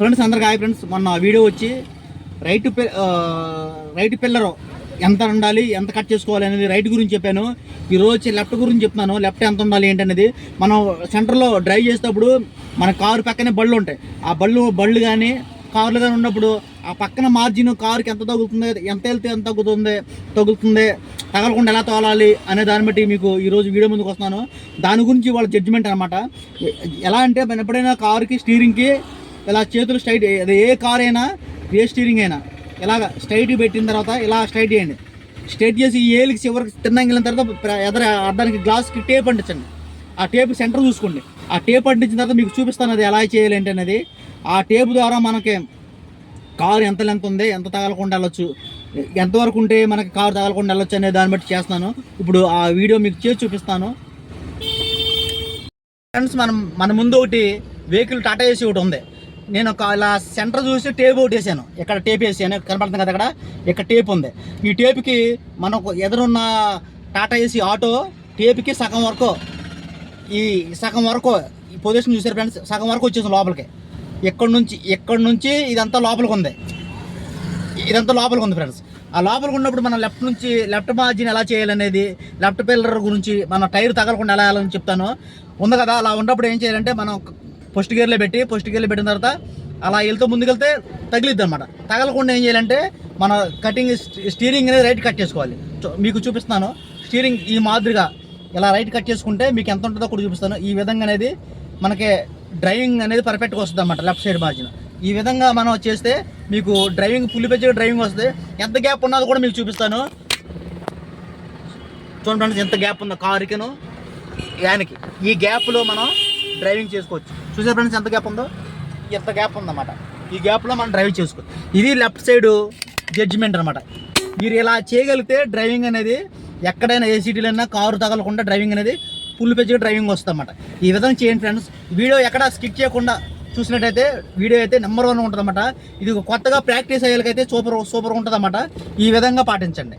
Friends అందరికి hi friends. మొన్న video వచ్చి రైట్ రైట్ పిల్లర్ ఎంత ఉండాలి ఎంత కట్ చేసుకోవాలి అనేది రైట్ గురించి చెప్పాను. ఈరోజు వచ్చి లెఫ్ట్ గురించి చెప్తున్నాను. లెఫ్ట్ ఎంత ఉండాలి ఏంటనేది. మనం సెంటర్లో డ్రైవ్ చేసేటప్పుడు మన కారు పక్కనే బళ్ళు ఉంటాయి. ఆ బళ్ళు బళ్ళు కానీ కార్లు కానీ ఉన్నప్పుడు ఆ పక్కన మార్జిన్ కారుకి ఎంత తగులుతుంది ఎంత వెళ్తే ఎంత తగ్గుతుంది తగులుతుంది తగలకుండా ఎలా తోలాలి అనే దాన్ని బట్టి మీకు ఈరోజు వీడియో ముందుకు వస్తున్నాను. దాని గురించి వాళ్ళ జడ్జిమెంట్ అనమాట ఎలా అంటే మనం ఎప్పుడైనా కారుకి స్టీరింగ్కి ఇలా చేతులు స్ట్రైట్ అది ఏ కార్ అయినా ఏ స్టీరింగ్ అయినా ఇలాగ స్ట్రైట్ పెట్టిన తర్వాత ఇలా స్ట్రైట్ చేయండి. స్ట్రైట్ చేసి ఈ ఏలికి చివరికి తిన్నంగిలిన తర్వాత ఎదర అద్దానికి గ్లాస్కి టేప్ అంటించండి. ఆ టేప్ సెంటర్ చూసుకోండి. ఆ టేప్ అంటించిన తర్వాత మీకు చూపిస్తాను అది ఎలా చేయాలి ఏంటి అనేది. ఆ టేప్ ద్వారా మనకి కారు ఎంత లెంత్ ఉంది ఎంత తగలకుండా వెళ్ళొచ్చు ఎంతవరకు ఉంటే మనకి కారు తగలకుండా వెళ్ళొచ్చు అనే దాన్ని బట్టి చేస్తాను ఇప్పుడు ఆ వీడియో మీకు చేసి చూపిస్తాను. ఫ్రెండ్స్ మనం మన ముందు ఒకటి వెహికల్ టాటా ఏసీ ఒకటి ఉంది. నేను ఒక ఇలా సెంటర్ చూసి టేప్ ఒకటి వేసాను. ఇక్కడ టేప్ వేసాను కనపడుతుంది కదా అక్కడ? ఇక్కడ టేప్ ఉంది. ఈ టేప్కి మనకు ఎదురున్న టాటా ఏసీ ఆటో టేప్కి సగం వరకు ఈ సగం వరకు ఈ పొజిషన్ చూసారు ఫ్రెండ్స్? సగం వరకు వచ్చేసి లోపలికి. ఎక్కడి నుంచి ఎక్కడి నుంచి ఇదంతా లోపలికి ఉంది. ఇదంతా లోపలికి ఉంది ఫ్రెండ్స్. ఆ లోపలికి ఉన్నప్పుడు మనం లెఫ్ట్ నుంచి లెఫ్ట్ మార్జిన్ ఎలా చేయాలనేది లెఫ్ట్ పిల్లర్ గురించి మన టైర్ తగలకుండా ఎలా వెళ్ళాలని చెప్తాను. ఉంది కదా? అలా ఉన్నప్పుడు ఏం చేయాలంటే మనం ఫస్ట్ గేర్లో పెట్టి ఫస్ట్ గేర్లో పెట్టిన తర్వాత అలా వెళ్తూ ముందుకెళ్తే తగిలిద్ది అనమాట తగలకుండా ఏం చేయాలంటే మన కటింగ్ స్టీరింగ్ అనేది రైట్ కట్ చేసుకోవాలి. చూ- మీకు చూపిస్తాను స్టీరింగ్ ఈ మాదిరిగా ఇలా రైట్ కట్ చేసుకుంటే మీకు ఎంత ఉంటుందో కూడా చూపిస్తాను. ఈ విధంగా అనేది మనకి డ్రైవింగ్ అనేది పర్ఫెక్ట్గా వస్తుంది అనమాట లెఫ్ట్ సైడ్ మార్జిన్. ఈ విధంగా మనం చేస్తే మీకు డ్రైవింగ్ ఫుల్ పెంచే డ్రైవింగ్ వస్తుంది. ఎంత గ్యాప్ ఉన్నదో కూడా మీకు చూపిస్తాను. చూడండి ఎంత గ్యాప్ ఉందో కారుకిను యానికి. ఈ గ్యాప్లో మనం డ్రైవింగ్ చేసుకోవచ్చు. చూసే ఫ్రెండ్స్ ఎంత గ్యాప్ ఉందో? ఎంత గ్యాప్ ఉందన్నమాట. ఈ గ్యాప్లో మనం డ్రైవ్ చేసుకోవచ్చు. ఇది లెఫ్ట్ సైడ్ జడ్జిమెంట్ అనమాట మీరు ఇలా చేయగలిగితే డ్రైవింగ్ అనేది ఎక్కడైనా ఏ అయినా కారు తగలకుండా డ్రైవింగ్ అనేది ఫుల్ పెజ్గా డ్రైవింగ్ వస్తుందన్నమాట. ఈ విధంగా చేయండి ఫ్రెండ్స్ వీడియో ఎక్కడ స్కిప్ చేయకుండా చూసినట్టయితే వీడియో అయితే నెంబర్ వన్ ఉంటుంది ఇది కొత్తగా ప్రాక్టీస్ అయ్యేకైతే సూపర్ సూపర్ ఉంటుందన్నమాట. ఈ విధంగా పాటించండి.